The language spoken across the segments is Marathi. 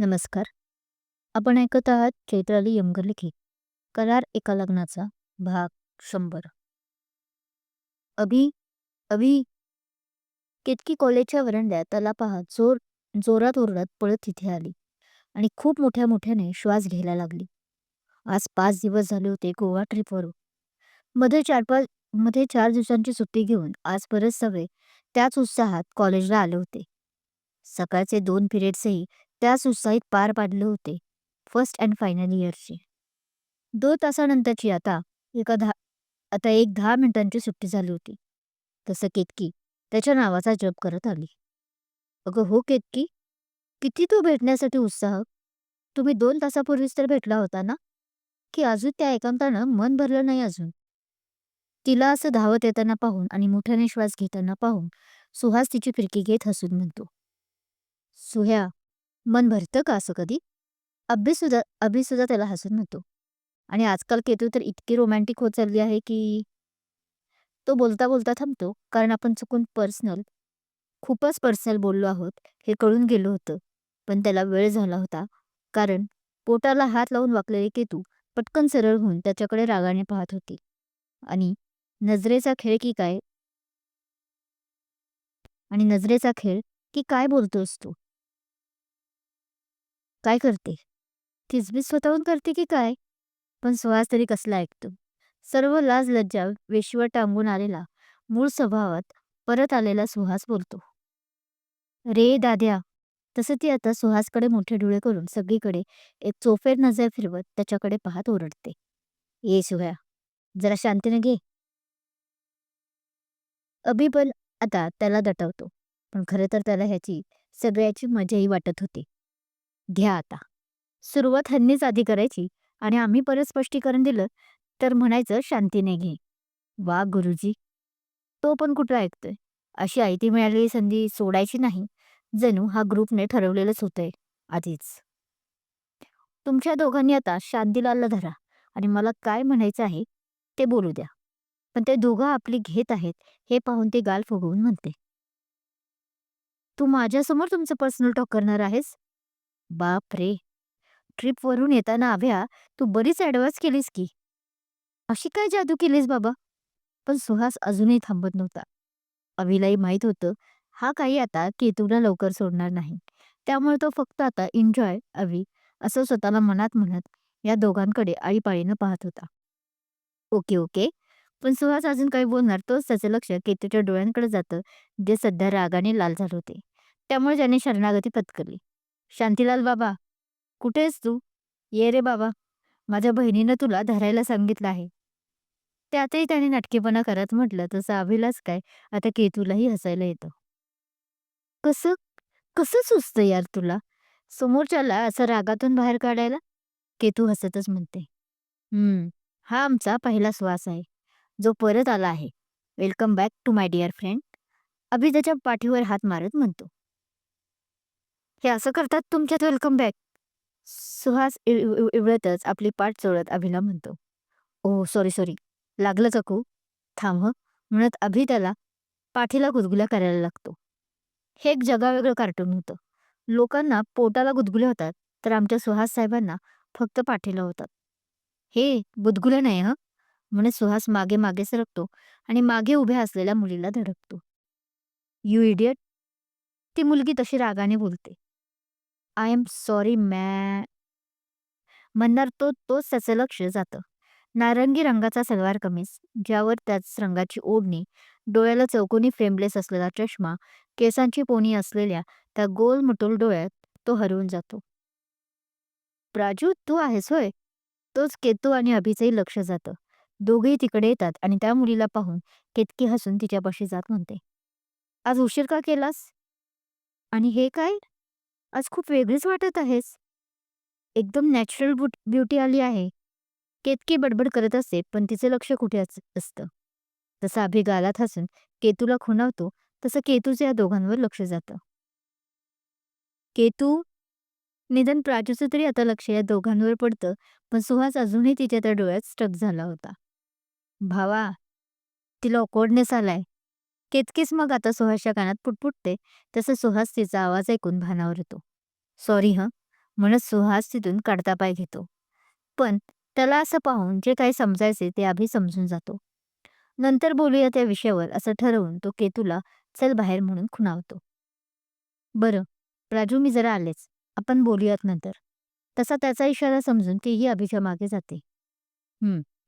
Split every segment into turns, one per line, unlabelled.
नमस्कार. आपण ऐकत आहात चैत्राली यमगर लिखित करार एका लग्नाचा भाग शंभर. अभि अभि केतकी कॉलेजच्या वरंड्यात त्याला पाहत जोर जोरात ओरडत पळत तिथे आली आणि खूप मोठ्या मोठ्याने श्वास घ्यायला लागली. आज पाच दिवस झाले होते गोवा ट्रिपवर. मध्ये चार पाच मध्ये चार दिवसांची सुट्टी घेऊन आज परत सगळे त्याच उत्साहात कॉलेजला आले होते. सकाळचे दोन पिरियड्सही त्याच उत्साहीत पार पाडले होते फर्स्ट अँड फायनल इयरचे. दोन तासानंतरची आता एका दहा आता एक दहा मिनिटांची सुट्टी झाली होती. तसं केतकी त्याच्या नावाचा जप करत आली. अगं हो केतकी किती तू भेटण्यासाठी उत्साह तुम्ही दोन तासापूर्वीच तर भेटला होता ना? की अजून त्या एकांतानं मन भरलं नाही अजून? तिला असं धावत येताना पाहून आणि मोठ्याने श्वास घेताना पाहून सुहास तिची फिरकी घेत हसून म्हणतो सुह्या मन भरतं का असं कधी? अभि सुद्धा त्याला हसत नव्हतो आणि आजकाल केतू तर इतकी रोमॅन्टिक होत चालली आहे की तो बोलता बोलता थांबतो कारण आपण चुकून पर्सनल खूपच पर्सनल बोललो आहोत हे कळून गेलो होतं. पण त्याला वेळ झाला होता कारण पोटाला हात लावून वाकलेले केतू पटकन सरळ होऊन त्याच्याकडे रागाने पाहत होती. आणि नजरेचा खेळ की काय? आणि नजरेचा खेळ की काय बोलतोस तू? काय करते? किसबीस स्वतःहून करते की काय? पण सुहास तरी कसला ऐकतो? सर्व लाज लज्जा वेशीवर टांगून आलेला मूळ स्वभावात परत आलेला सुहास बोलतो. रे दाद्या तसं ती आता सुहासकडे मोठे डोळे करून सगळीकडे एक चोफेर नजर फिरवत त्याच्याकडे पाहत ओरडते. ये सुह्या जरा शांतीने घे. अभिबल आता त्याला दटवतो पण खरं तर त्याला ह्याची सगळ्याची मजाही वाटत होती. घ्या आता. सुरुवात ह्यांनीच आधी करायची आणि आम्ही परत स्पष्टीकरण दिलं तर म्हणायचं शांतीने घे. वा गुरुजी. तो पण कुठं ऐकतोय? अशी आयती मिळालेली संधी सोडायची नाही. जणू हा ग्रुपने ठरवलेलंच होतंय. आधीच. तुमच्या दोघांनी आता शांतीलालला धरा आणि मला काय म्हणायचं आहे ते बोलू द्या. पण ते दोघं आपली घेत आहेत हे पाहून ते गाल फुगवून म्हणते. तू माझ्यासमोर तुमचं पर्सनल टॉक करणार आहेस? बाप रे! ट्रिपवरून येताना आव्या तू बरीच ॲडव्हान्स केलीस की. अशी काय जादू केलीस बाबा? पण सुहास अजूनही थांबत नव्हता. अभिलाही माहीत होतं हा काही आता केतूला लवकर सोडणार नाही. त्यामुळे तो फक्त आता एन्जॉय अवी असं स्वतःला मनात म्हणत या दोघांकडे आळीपाळीनं पाहत होता. Okay okay. पण सुहास अजून काही बोलणार तोच त्याचं लक्ष केतूच्या डोळ्यांकडे जातं जे सध्या रागाने लाल झाले होते. त्यामुळे त्याने शरणागती पत्करली. शांतीलाल बाबा कुठेस तू? ये रे बाबा माझ्या बहिणीनं तुला धरायला सांगितलं आहे. त्यातही त्याने नाटकेपणा करत म्हटलं तसं अभिलाच काय? आता केतूलाही हसायला येतं. कसं? कसं सुचतं यार तुला? समोरच्याला असं रागातून बाहेर काढायला? केतू हसतच म्हणते. हम्म हा आमचा पहिला श्वास आहे. जो परत आला आहे. Welcome back to my dear friend. Abhi त्याच्या पाठीवर हात मारत म्हणतो. हे असं करतात तुमच्यात वेलकम बॅक सुहास इवळतच आपली पाठ चोळत अभिला म्हणतो. ओ सॉरी सॉरी लागलं चकू थांब म्हणत अभि त्याला पाठीला गुदगुल्या करायला लागतो. हे एक जगावेगळं कार्टून होतं. लोकांना पोटाला गुदगुल्या होतात तर आमच्या सुहास साहेबांना फक्त पाठीला होतात. हे गुदगुल्या नाही ह. म्हणत सुहास मागे मागे सरकतो आणि मागे उभ्या असलेल्या मुलीला धडकतो. यू इडियट ती मुलगी तशी रागाने बोलते. आय एम सॉरी मॅ म्हणणार तो तोच त्याचं लक्ष जातं. नारंगी रंगाचा सलवार कमीज ज्यावर त्याच रंगाची ओढणी डोळ्याला चौकोनी फ्रेमलेस असलेला चष्मा केसांची पोनी असलेल्या त्या गोल मुटुल डोळ्यात तो हरवून जातो. प्राजू तू आहेस होय? तोच केतू आणि अभिचंही लक्ष जातं. दोघेही तिकडे येतात आणि त्या मुलीला पाहून केतकी हसून तिच्यापाशी जात म्हणते. आज उशीर का केलास? आणि हे काय? आज खूप वेगळीच वाटत आहेस. एकदम नॅचरल ब्युटी आली आहे. केतकी बडबड करत असते पण तिचे लक्ष कुठे असतं? जसं अभि गालात हसून केतूला खुणावतो तसं केतूचं या दोघांवर लक्ष जातं. केतू? निधन प्राजूचं तरी आता लक्ष या दोघांवर पडतं पण सुहास अजूनही तिच्या त्या डोळ्यात स्टक झाला होता. भावा तिला ऑकवर्डनेस आलाय. केतकीच मग आता सुहासच्या कानात पुटपुटते तसं सुहास तिचा आवाज ऐकून भानावर येतो. सॉरी हं म्हणत सुहास तिथून काढता पाय घेतो. पण त्याला असं पाहून जे काही समजायचे ते आभी समजून जातो. नंतर बोलूया त्या विषयावर असं ठरवून तो केतूला चल बाहेर म्हणून खुणावतो. बरं राजू मी जरा आलेच. आपण बोलूयात नंतर. तसा त्याचा इशारा समजून तीही अभिच्या मागे जाते.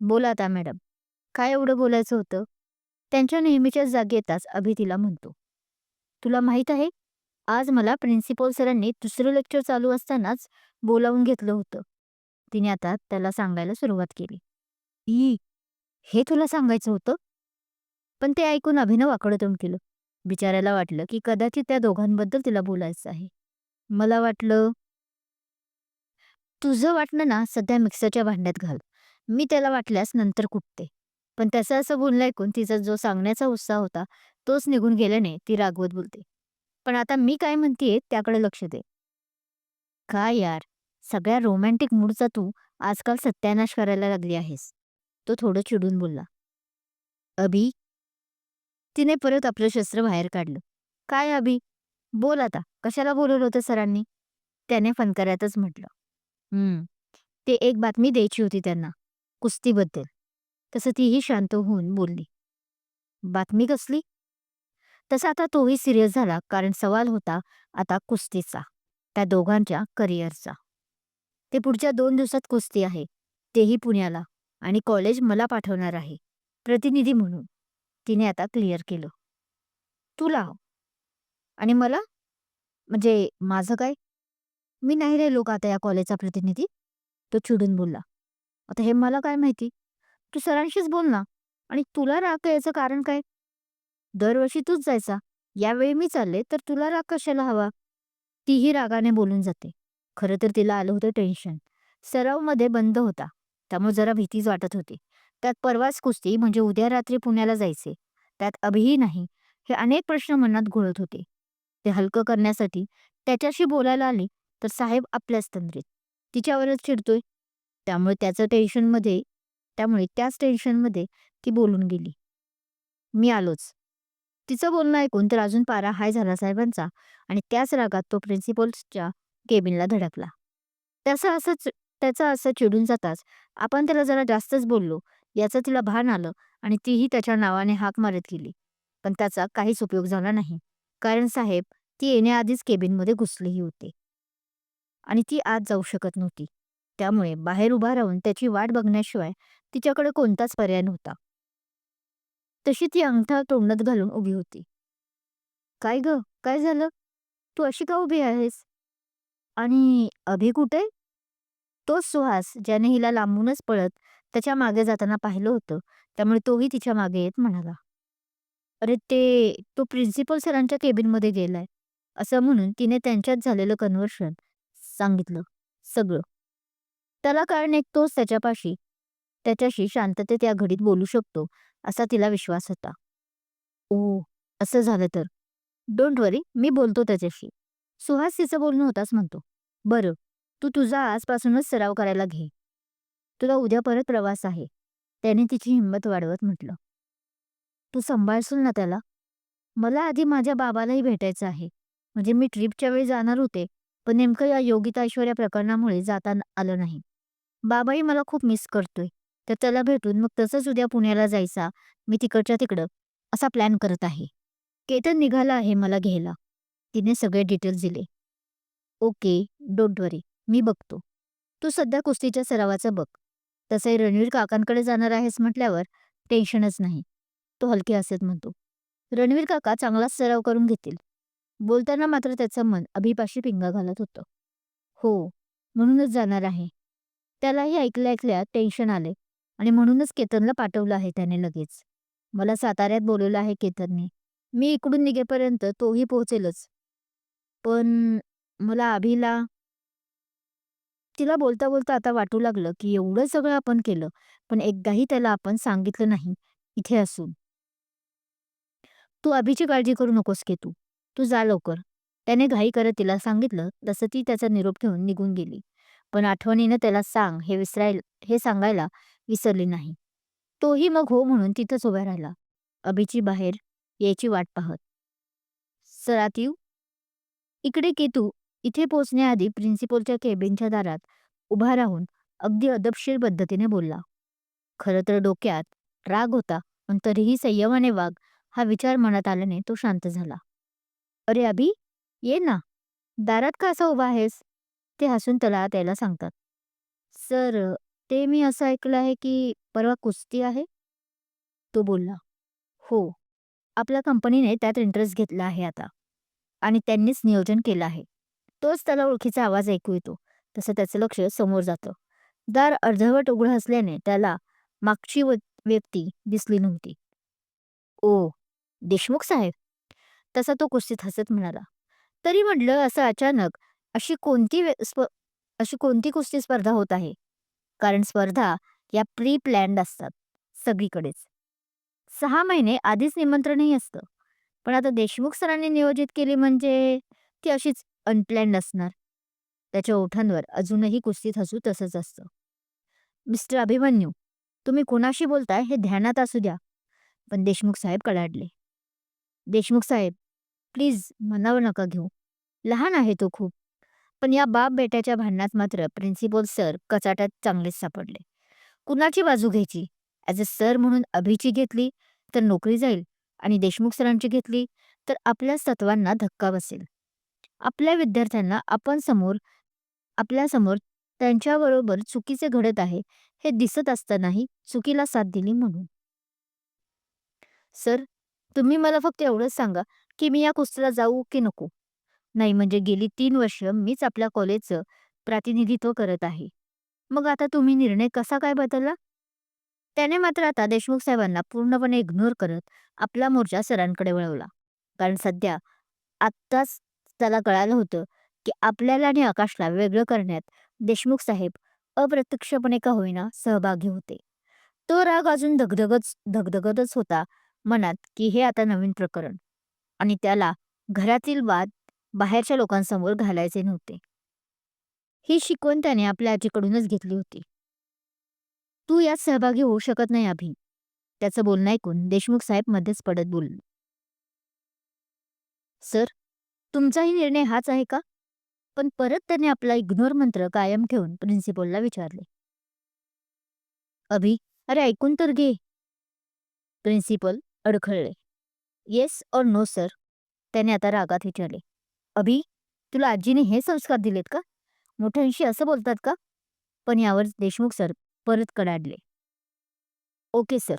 बोला आता मॅडम. काय एवढं बोलायचं होतं? त्यांच्या नेहमीच्या जागी येताच अभि तिला म्हणतो तुला माहीत आहे आज मला प्रिन्सिपल सरांनी दुसरं लेक्चर चालू असतानाच बोलावून घेतलं होतं. तिने आता त्याला सांगायला सुरुवात केली. ई हे तुला सांगायचं होतं? पण ते ऐकून अभिनव आकडं तोंड केलं. बिचाऱ्याला वाटलं की कदाचित त्या दोघांबद्दल तिला बोलायचं आहे. मला वाटलं तुझं वाटणं ना सध्या मिक्सरच्या भांड्यात घाल. मी त्याला वाटल्यास नंतर कुटते. पण त्याचं असं बोलणं ऐकून तिचा जो सांगण्याचा उत्साह होता तोच निघून गेल्याने ती रागवत बोलते. पण आता मी काय म्हणतेय त्याकडे लक्ष दे. काय यार? सगळ्या रोमॅन्टिक मूडचा तू आजकाल सत्यानाश करायला लागली आहेस. तो थोडं चिडून बोलला. अभि? तिने परत आपलं शस्त्र बाहेर काढलं. काय अभि? बोल आता. कशाला बोलवलं होतं सरांनी? त्याने फनकऱ्यातच म्हटलं. हम्म. ते एक बातमी द्यायची होती त्यांना कुस्तीबद्दल. तसं तीही शांत होऊन बोलली. बातमी कसली? तसा आता तोही सिरियस झाला कारण सवाल होता आता कुस्तीचा त्या दोघांच्या करिअरचा. ते पुढच्या दोन दिवसात कुस्ती आहे तेही पुण्याला आणि कॉलेज मला पाठवणार आहे प्रतिनिधी म्हणून तिने आता क्लिअर केलं. तुला आणि मला? म्हणजे माझं काय? मी नाही रे लोक आता या कॉलेजचा प्रतिनिधी तो चिडून बोलला. आता हे मला काय माहिती? तू सरांशीच बोल ना. आणि तुला राग यायचं कारण काय? दरवर्षी तूच जायचा. यावेळी मी चालले तर तुला राग कशाला हवा? तीही रागाने बोलून जाते. खरं तर तिला आलं होतं टेन्शन. सरावमध्ये बंद होता. त्यामुळे जरा भीतीच वाटत होती. त्यात परवाच कुस्ती म्हणजे उद्या रात्री पुण्याला जायचे. त्यात अभिही नाही. हे अनेक प्रश्न मनात घोळत होते. ते हलकं करण्यासाठी त्याच्याशी बोलायला आली तर साहेब आपल्याच तंद्रीत. तिच्यावरच चिडतोय. त्यामुळे त्याचं टेन्शनमध्ये त्यामुळे त्याच टेन्शनमध्ये ती बोलून गेली. मी आलोच. तिचं बोलणं ऐकून तर अजून पारा हाय झाला साहेबांचा आणि त्याच रागात तो प्रिन्सिपलच्या केबिनला धडकला. त्याचं असं त्याचं असं चिडून जाताच आपण त्याला जरा जास्तच बोललो याचं तिला भान आलं आणि तीही त्याच्या नावाने हाक मारत गेली. पण त्याचा काहीच उपयोग झाला नाही. कारण साहेब ती येण्याआधीच केबिनमध्ये घुसलेही होते. आणि ती आत जाऊ शकत नव्हती. त्यामुळे बाहेर उभा राहून त्याची वाट बघण्याशिवाय तिच्याकडे कोणताच पर्याय नव्हता. तशी ती अंगठा तोंडात घालून उभी होती. काय ग? काय झालं? तू अशी का उभी आहेस? आणि अभि कुठे? तोच सुहास ज्याने हिला लांबूनच पळत त्याच्यामागे जाताना पाहिलं होतं त्यामुळे तोही तिच्यामागे येत म्हणाला. अरे ते तो प्रिन्सिपल सरांच्या केबिनमध्ये गेलाय असं म्हणून तिने त्यांच्यात झालेलं कन्व्हर्शन सांगितलं सगळं. त्याला कारण एक तोच त्याच्यापाशी त्याच्याशी शांततेत त्या घडीत बोलू शकतो असा तिला विश्वास होता. ओ असं झालं तर. डोंट वरी मी बोलतो त्याच्याशी. सुहास तिचं बोलणं होताच म्हणतो. बरं तू तुझा आजपासूनच सराव करायला घे. तुला उद्या परत प्रवास आहे. त्याने तिची हिंमत वाढवत म्हटलं. तू सांभाळशील ना त्याला? मला आधी माझ्या बाबालाही भेटायचं आहे. म्हणजे मी ट्रिपच्या वेळी जाणार होते पण नेमकं या योगिता ऐश्वर्या प्रकरणामुळे जाता आलं नाही. बाबाही मला खूप मिस करतोय. तर त्याला भेटून मग तसंच उद्या पुण्याला जायचा. मी तिकडच्या तिकडं असा प्लॅन करत आहे. केतन निघाला आहे मला घ्यायला. तिने सगळे डिटेल्स दिले. ओके डोंट वरी मी बघतो. तू सध्या कुस्तीच्या सरावाचं बघ. तसंही रणवीर काकांकडे जाणार आहेस म्हटल्यावर टेन्शनच नाही. तो हलके असेच म्हणतो. रणवीर काका चांगलाच सराव करून घेतील. बोलताना मात्र त्याचं मन अभिपाशी पिंगा घालत होतं. हो म्हणूनच जाणार आहे. त्यालाही ऐकल्या ऐकल्या टेन्शन आले आणि म्हणूनच केतनला पाठवलं आहे त्याने लगेच. मला साताऱ्यात बोलवलं आहे केतनने. मी इकडून निघेपर्यंत तोही पोहोचेलच. पण मला अभिला तिला बोलता बोलता आता वाटू लागलं की एवढं सगळं आपण केलं पण एकदाही त्याला आपण सांगितलं नाही इथे असून. तू अभिची काळजी करू नकोस के तू तू जा लवकर. त्याने घाई करत तिला सांगितलं तसं ती त्याचा निरोप घेऊन निघून गेली. पण आठवणीनं त्याला सांग हे विसरायला हे सांगायला विसरली नाही. तोही मग हो म्हणून तिथंच उभा राहिला. अभिची बाहेर यायची वाट पाहत. सरातीव इकडे केतू इथे पोहोचण्याआधी प्रिन्सिपलच्या केबिनच्या दारात उभा राहून अगदी अदबशीर पद्धतीने बोलला. खरं तर डोक्यात राग होता पण तरीही संयमाने वाघ हा विचार मनात आल्याने तो शांत झाला. अरे अभि ये ना. दारात का असा उभा आहेस? ते हसून त्याला त्याला सांगतात. सर ते मी असं ऐकलं आहे की परवा कुस्ती आहे? तो बोलला हो आपल्या कंपनीने त्यात इंटरेस्ट घेतला आहे आता आणि त्यांनीच नियोजन केलं आहे. तोच त्याला ओळखीचा आवाज ऐकू येतो. तसं त्याचं लक्ष समोर जातं. दार अर्धवट उघडं असल्याने त्याला मागची व- व्यक्ती दिसली नव्हती. ओ देशमुख साहेब. तसा तो कुस्तीत हसत म्हणाला. तरी म्हटलं असं अचानक अशी कोणती वे- स्प- अशी कोणती कुस्ती स्पर्धा होत आहे? कारण स्पर्धा या प्री प्लॅन्ड असतात सगळीकडेच. सहा महिने आधीच निमंत्रणही असतं. पण आता देशमुख सरांनी नियोजित केली म्हणजे ती अशीच अनप्लॅन्ड असणार. त्याच्या ओठांवर अजूनही कुस्तीत हसू तसंच असतं. मिस्टर अभिमन्यू तुम्ही कोणाशी बोलताय हे ध्यानात असू द्या. पण देशमुख साहेब कडाडले. देशमुख साहेब प्लीज मनावर नका घेऊ. लहान आहे तो खूप. पण या बाप बेट्याच्या भांडणात मात्र प्रिन्सिपल सर कचाट्यात चांगलेच सापडले. कुणाची बाजू घ्यायची? ॲज अ सर म्हणून अभिची घेतली तर नोकरी जाईल आणि देशमुख सरांची घेतली तर आपल्याच तत्वांना धक्का बसेल. आपल्या विद्यार्थ्यांना आपण समोर आपल्यासमोर त्यांच्याबरोबर चुकीचे घडत आहे हे दिसत असतानाही चुकीला साथ दिली म्हणून. सर तुम्ही मला फक्त एवढंच सांगा की मी या कुस्तीला जाऊ की नको? नाही म्हणजे गेली तीन वर्ष मीच आपल्या कॉलेजचं प्रातिनिधित्व करत आहे. मग आता तुम्ही निर्णय कसा काय बदलला? त्याने मात्र आता देशमुख साहेबांना पूर्णपणे इग्नोर करत आपला मोर्चा सरांकडे वळवला. कारण सध्या आत्ताच त्याला कळालं होतं की आपल्याला आणि आकाशला वेगळं करण्यात देशमुख साहेब अप्रत्यक्षपणे का होईना सहभागी होते. तो राग अजून धगधगच धगधगतच होता मनात की हे आता नवीन प्रकरण. आणि त्याला घरातील वाद बाहेरच्या लोकांसमोर घालायचे नव्हते. ही शिकवण त्याने आपल्या आजीकडूनच घेतली होती. तू यात सहभागी होऊ शकत नाही अभि. त्याचं बोलणं ऐकून देशमुख साहेब मध्येच पडत बोलले. सर तुमचाही निर्णय हाच आहे का? पण परत त्याने आपला इग्नोर मंत्र कायम ठेवून प्रिन्सिपलला विचारले. अभि अरे ऐकून तर घे. प्रिन्सिपल अडखळले. येस और नो सर त्याने आता रागात विचारले. अभि तुला आजीने हे संस्कार दिलेत का? मोठ्यांशी असं बोलतात का? पण यावर देशमुख सर परत कडाडले. Okay sir.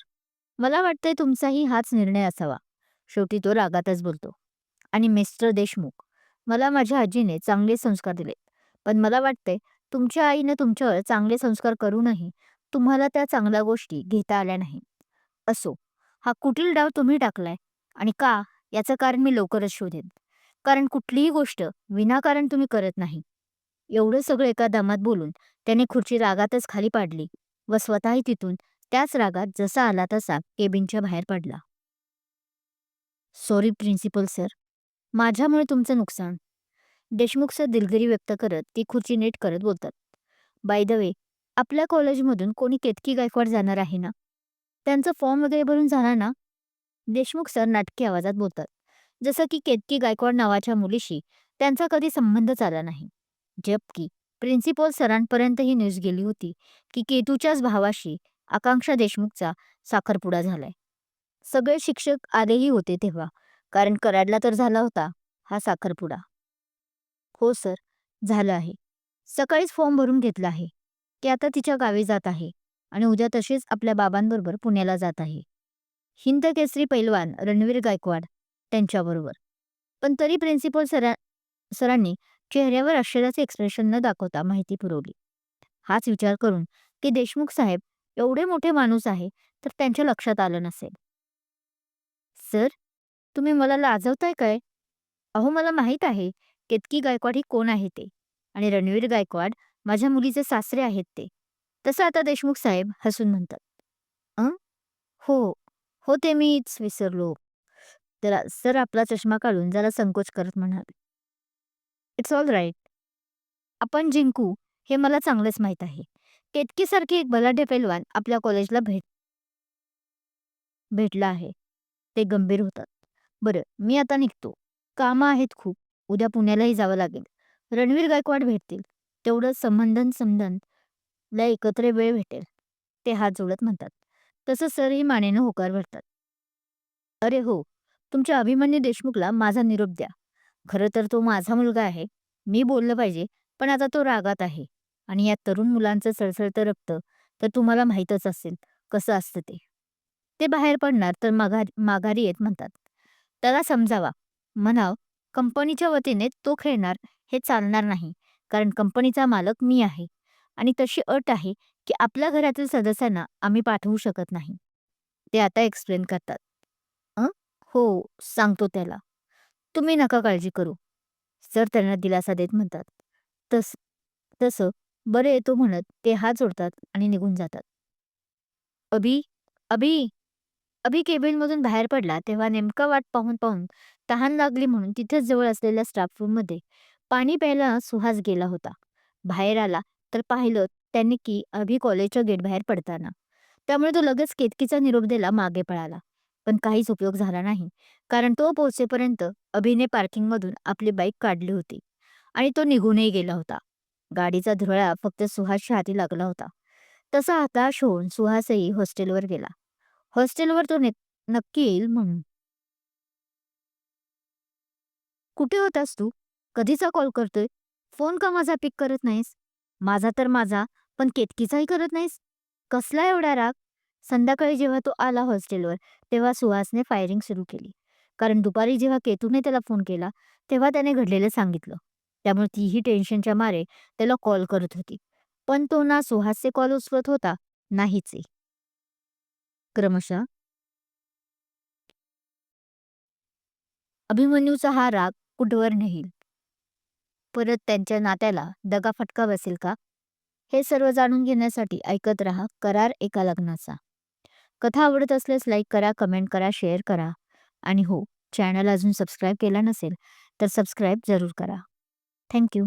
मला वाटतंय तुमचाही हाच निर्णय असावा. शेवटी तो रागातच बोलतो. आणि मिस्टर देशमुख मला माझ्या आजीने चांगले संस्कार दिले पण मला वाटतंय तुमच्या आईने तुमच्यावर चांगले संस्कार करूनही तुम्हाला त्या चांगल्या गोष्टी घेता आल्या नाही. असो हा कुटील डाव तुम्ही टाकलाय आणि का याचं कारण मी लवकरच शोधेन. कारण कुठलीही गोष्ट विनाकारण तुम्ही करत नाही. एवढं सगळं एका दमात बोलून त्याने खुर्ची रागातच खाली पाडली व स्वतःही तिथून त्याच रागात जसा आला तसा केबिनच्या बाहेर पडला. Sorry principal sir. माझ्यामुळे तुमचं नुकसान. देशमुख सर दिलगिरी व्यक्त करत ती खुर्ची नीट करत बोलतात. बाय द वे आपल्या कॉलेजमधून कोणी केतकी गायकवाड जाणार आहे ना? त्यांचं फॉर्म वगैरे भरून जाणार ना? देशमुख सर नाटकी आवाजात बोलतात. जसं की केतकी गायकवाड नावाच्या मुलीशी त्यांचा कधी संबंधच आला नाही. जबकी प्रिन्सिपल सरांपर्यंत ही न्यूज गेली होती की केतूच्याच भावाशी आकांक्षा देशमुखचा साखरपुडा झालाय. सगळे शिक्षक आलेही होते तेव्हा कारण कराडला तर झाला होता हा साखरपुडा. हो सर झालं आहे. सकाळीच फॉर्म भरून घेतला आहे. की आता तिच्या गावी जात आहे आणि उद्या तशीच आपल्या बाबांबरोबर पुण्याला जात आहे. हिंद केसरी पैलवान रणवीर गायकवाड त्यांच्याबरोबर. पण तरी प्रिन्सिपल सरा सरांनी चेहऱ्यावर आश्चर्याचे एक्सप्रेशन न दाखवता माहिती पुरवली. हाच विचार करून की देशमुख साहेब एवढे मोठे माणूस आहे तर त्यांच्या लक्षात आलं नसेल. सर तुम्ही मला लाजवताय काय? अहो मला माहीत आहे केतकी गायकवाड ही कोण आहे ते आणि रणवीर गायकवाड माझ्या मुलीचे सासरे आहेत ते. तसं आता देशमुख साहेब हसून म्हणतात. अं? हो हो ते मीच विसरलो. तर सर आपला चष्मा काढून जरा संकोच करत म्हणाले इट्स ऑल राईट आपण जिंकू हे मला चांगलंच माहीत आहे. केतकीसारखी एक बलाढ्य पैलवान आपल्या कॉलेजला भेट भेटला आहे. ते गंभीर होतात. बरं मी आता निघतो. कामं आहेत खूप. उद्या पुण्यालाही जावं लागेल. रणवीर गायकवाड भेटतील. तेवढं संबंधन संबंधला एकत्र वेळ भेटेल. ते हात जोडत म्हणतात. तसं सरही मानेनं होकार भरतात. अरे हो तुमच्या अभिमन्यू देशमुखला माझा निरोप द्या. खरं तर तो माझा मुलगा आहे. मी बोललं पाहिजे पण आता तो रागात आहे. आणि या तरुण मुलांचं सळसळतं रक्त तर तुम्हाला माहीतच असेल कसं असतं ते. ते बाहेर पडणार तर माघार माघारी येत म्हणतात. त्याला समजावा. म्हणाव कंपनीच्या वतीने तो खेळणार हे चालणार नाही कारण कंपनीचा मालक मी आहे. आणि तशी अट आहे की आपल्या घरातील सदस्यांना आम्ही पाठवू शकत नाही. ते आता एक्सप्लेन करतात. हो सांगतो त्याला. तुम्ही नका काळजी करू. सर त्यांना दिलासा देत म्हणतात. तस तसं बरं येतो म्हणत ते हात जोडतात आणि निघून जातात. अभि अभि अभि केबिनमधून बाहेर पडला तेव्हा नेमका वाट पाहून पाहून तहान लागली म्हणून तिथेच जवळ असलेल्या स्टाफ रूममध्ये पाणी प्यायला सुहास गेला होता. बाहेर आला तर पाहिलं त्यांनी की अभि कॉलेजच्या गेट बाहेर पडताना. त्यामुळे तो लगेच केतकीचा निरोप दिला मागे पळाला. पण काहीच उपयोग झाला नाही. कारण तो पोहोचेपर्यंत अभिने पार्किंगमधून आपली बाईक काढली होती आणि तो निघूनही गेला होता. गाडीचा धुरळा फक्त सुहासच्या हाती लागला होता. तसा हताश होऊन सुहासही हॉस्टेलवर गेला. हॉस्टेलवर तो नक्की येईल म्हणून. कुठे होतास तू? कधीचा कॉल करतोय? फोन का माझा पिक करत नाहीस? माझा तर माझा पण केतकीचाही करत नाहीस? कसला एवढा राग? संध्याकाळी जेव्हा तो आला हॉस्टेलवर तेव्हा सुहासने फायरिंग सुरू केली. कारण दुपारी जेव्हा केतूने त्याला फोन केला तेव्हा त्याने घडलेलं सांगितलं. त्यामुळे तीही टेन्शनच्या मारे त्याला कॉल करत होती. पण तो ना सुहासचे कॉल उचलत होता नाहीच क्रमशः अभिमन्यूचा हा राग कुठवर नेईल परत त्यांच्या नात्याला दगाफटका बसेल का? हे सर्व जाणून घेण्यासाठी ऐकत रहा करार एका लग्नाचा. कथा आवडत असल्यास लाईक करा कमेंट करा शेअर करा. आणि हो चॅनल अजून सबस्क्राईब केला नसेल तर सबस्क्राईब जरूर करा. थँक्यू.